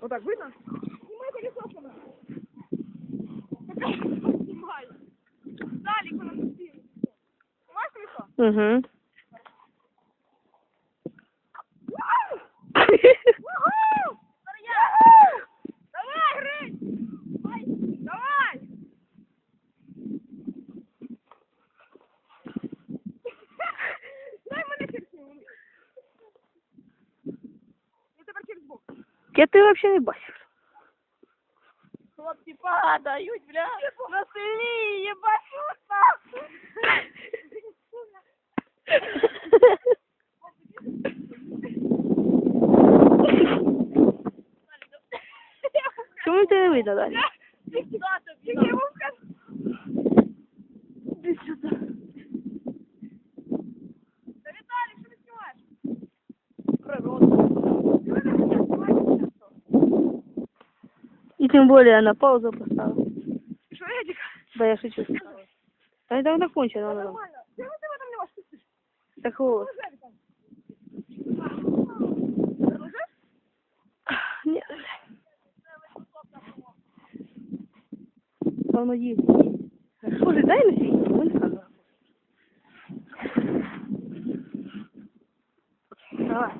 Вот так видно? Снимай колесо сама. Снимай. Далее, куда ты Снимаешь колесо? Угу. бок. Я ти взагалі не бачив. Хлопці падають, бля. На селі, єбашу так. Чому тебе не видно далі? Ти сюди тобі. Я йому скажу. Іди сюди. І тим більше я на паузу поставив. Що, Едік? Да я шучу. Та й давно кончено. воно. Нормально. Чого ти в этом не можеш пустити? Так от. Ні. Воно є. Слухай, дай на світ. Вон сказав. Давай.